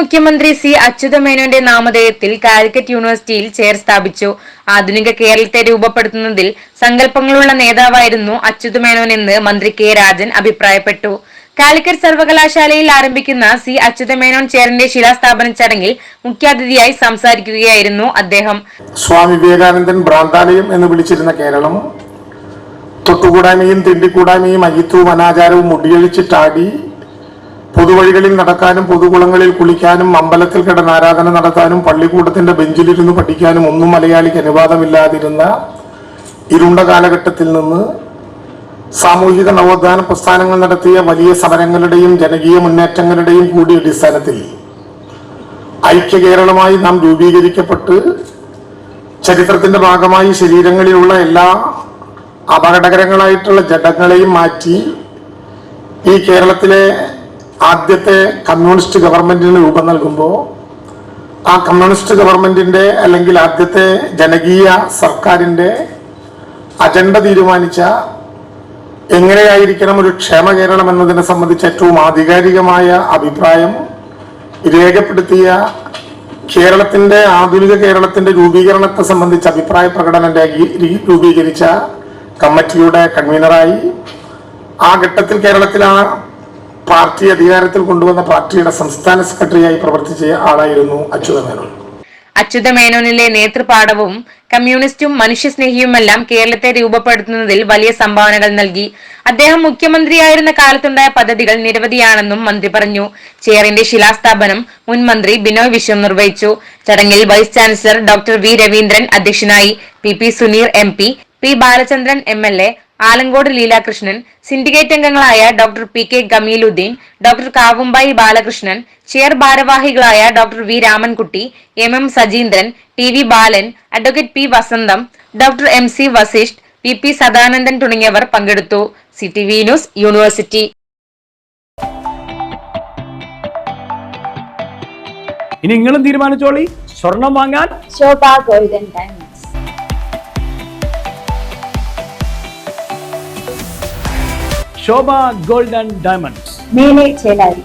മുഖ്യമന്ത്രി സി അച്യുതമേനോന്റെ നാമധേയത്തിൽ കാലിക്കറ്റ് യൂണിവേഴ്സിറ്റിയിൽ ചെയർ സ്ഥാപിച്ചു. ആധുനിക കേരളത്തെ രൂപപ്പെടുത്തുന്നതിൽ സങ്കല്പങ്ങളുള്ള നേതാവായിരുന്നു അച്യുതമേനോൻ എന്ന് മന്ത്രി കെ രാജൻ അഭിപ്രായപ്പെട്ടു. കാലിക്കറ്റ് സർവകലാശാലയിൽ ആരംഭിക്കുന്ന സി അച്യുതമേനോൻ ചെയറിന്റെ ശിലാസ്ഥാപന ചടങ്ങിൽ മുഖ്യാതിഥിയായി സംസാരിക്കുകയായിരുന്നു അദ്ദേഹം. സ്വാമി വിവേകാനന്ദൻ ഭ്രാന്താലയം എന്ന് വിളിച്ചിരുന്ന കേരളം തൊട്ടുകൂടായ്മയും തിണ്ടിക്കൂടായ്മയും അയിത്തവും അനാചാരവും മുടിയഴിച്ചിട്ടാടി പൊതുവഴികളിൽ നടക്കാനും പൊതുകുളങ്ങളിൽ കുളിക്കാനും അമ്പലത്തിൽ കിടന്ന് ആരാധന നടത്താനും പള്ളിക്കൂടത്തിന്റെ ബെഞ്ചിലിരുന്ന് പഠിക്കാനും ഒന്നും മലയാളിക്ക് അനുവാദമില്ലാതിരുന്ന ഇരുണ്ട കാലഘട്ടത്തിൽ നിന്ന് സാമൂഹിക നവോത്ഥാന പ്രസ്ഥാനങ്ങൾ നടത്തിയ വലിയ സമരങ്ങളുടെയും ജനകീയ മുന്നേറ്റങ്ങളുടെയും കൂടി അടിസ്ഥാനത്തിൽ ഐക്യ കേരളമായി നാം രൂപീകരിക്കപ്പെട്ട് ചരിത്രത്തിന്റെ ഭാഗമായി ശരീരങ്ങളിലുള്ള എല്ലാ അപകടകരങ്ങളായിട്ടുള്ള ജഡങ്ങളെയും മാറ്റി ഈ കേരളത്തിലെ ആദ്യത്തെ കമ്മ്യൂണിസ്റ്റ് ഗവൺമെന്റിന് രൂപം നൽകുമ്പോൾ ആ കമ്മ്യൂണിസ്റ്റ് ഗവൺമെന്റിന്റെ അല്ലെങ്കിൽ ആദ്യത്തെ ജനകീയ സർക്കാരിന്റെ അജണ്ട തീരുമാനിച്ച എങ്ങനെയായിരിക്കണം ഒരു ക്ഷേമ കേരളം എന്നതിനെ സംബന്ധിച്ച് ഏറ്റവും ആധികാരികമായ അഭിപ്രായം രേഖപ്പെടുത്തിയ കേരളത്തിന്റെ ആധുനിക കേരളത്തിന്റെ രൂപീകരണത്തെ സംബന്ധിച്ച് അഭിപ്രായ പ്രകടനം രൂപീകരിച്ച കമ്മിറ്റിയുടെ കൺവീനറായി ആ ഘട്ടത്തിൽ കേരളത്തിൽ ആ പാർട്ടി അധികാരത്തിൽ കൊണ്ടുവന്ന പാർട്ടിയുടെ സംസ്ഥാന സെക്രട്ടറിയായി പ്രവർത്തിച്ച ആളായിരുന്നു അച്യുത മേനോൻ. അച്യുത മേനോനിലെ നേതൃപാഠവും കമ്മ്യൂണിസ്റ്റും മനുഷ്യസ്നേഹിയുമെല്ലാം കേരളത്തെ രൂപപ്പെടുത്തുന്നതിൽ വലിയ സംഭാവനകൾ നൽകി. അദ്ദേഹം മുഖ്യമന്ത്രിയായിരുന്ന കാലത്തുണ്ടായ പദ്ധതികൾ നിരവധിയാണെന്നും മന്ത്രി പറഞ്ഞു. ചെയറിന്റെ ശിലാസ്ഥാപനം മുൻ മന്ത്രി ബിനോയ് വിശ്വം നിർവഹിച്ചു. ചടങ്ങിൽ vice chancellor doctor V Raveendran അധ്യക്ഷനായി P P Suneer M P P Balachandran M L A Alankode Leelakrishnan syndicate അംഗങ്ങളായ doctor P K Gameeluddin doctor Kavumbayi Balakrishnan chair ഭാരവാഹികളായ doctor V Ramankutty M M Sajeendran T V Balan advocate P Vasantham doctor M C Vasisht P P Sadanandan തുടങ്ങിയവർ പങ്കെടുത്തു. C T V news university. ഇനി നിങ്ങളും തീരുമാനിച്ചോളി. സ്വർണം വാങ്ങാൻ Shobha golden diamonds Shobha gold and diamonds. మేలే చేయాలి.